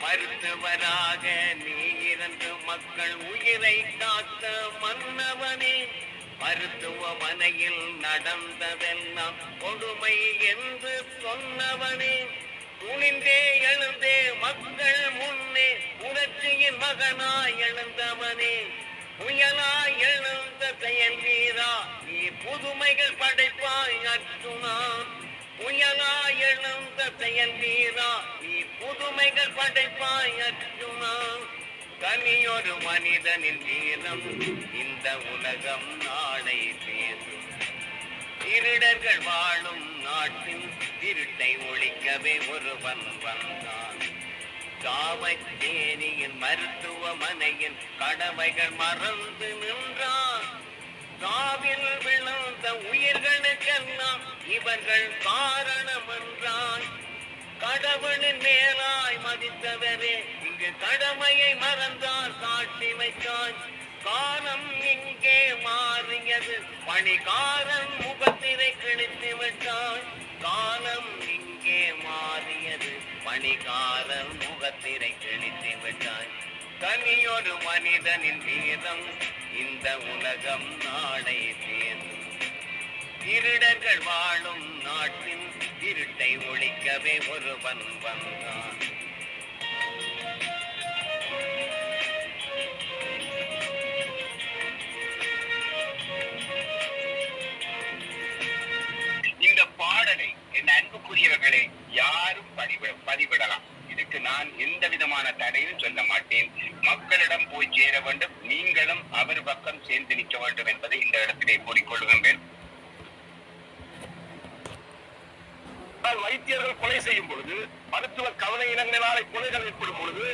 மருத்துவராக நீ இருந்து மக்கள் உயிரை காத்த மன்னவனே மருத்துவமனையில் நடந்ததெல்லாம் கொடுமை என்று சொன்னவனே. துணிந்தே எழுந்தே மக்கள் முன்னே புரட்சியின் மகனாய் எழுந்தவனே. புயலாய் எழுந்த செயல் வீரா நீ புதுமைகள் படை செயல் வீரா நீ புதுமைகள் படைப்பாய் தனியொரு மனிதனின் வீரம் இந்த உலகம் நாளை பேசும் திருடர்கள் வாழும் நாட்டில் திருட்டை ஒழிக்கவே ஒருவன் வந்தான் காவச்சேரியின் மருத்துவமனையின் கடமைகள் மறந்து நின்றான். எல்லாம் இவர்கள் காரணம் என்றால் கடவுளின் மேலாய் மதித்தவரே. இங்கு கடமையை மறந்தால் காட்டி வைத்தான் காலம் இங்கே மாறியது. பணிகாரன் முகத்திரை கிழித்து விட்டான் காலம் இங்கே மாறியது. பணிகாரன் முகத்திரை கிழித்து விட்டான் தனியொரு மனிதனின் வீதம் இந்த உலகம் நாளை பேசும் திருடர்கள் வாழும் நாட்டின் திருட்டை ஒழிக்கவே ஒருவன் வந்தான். இந்த பாடலை என் அன்புக்குரியவர்களே யாரும் பதிவிட பதிவிடலாம். இதுக்கு நான் எந்த விதமான தடையும் சொல்ல மாட்டேன். மக்களிடம் போய் சேர வேண்டும். நீங்களும் அவர் பக்கம் சேர்ந்து நிற்க வேண்டும் என்பதை இந்த இடத்திலே கூறிக்கொள்கின்றேன் வைத்தியர்கள் கொலை செய்யும் பொழுது மருத்துவ கவலை இனங்களினாலே கொலைகள் ஏற்படும் பொழுது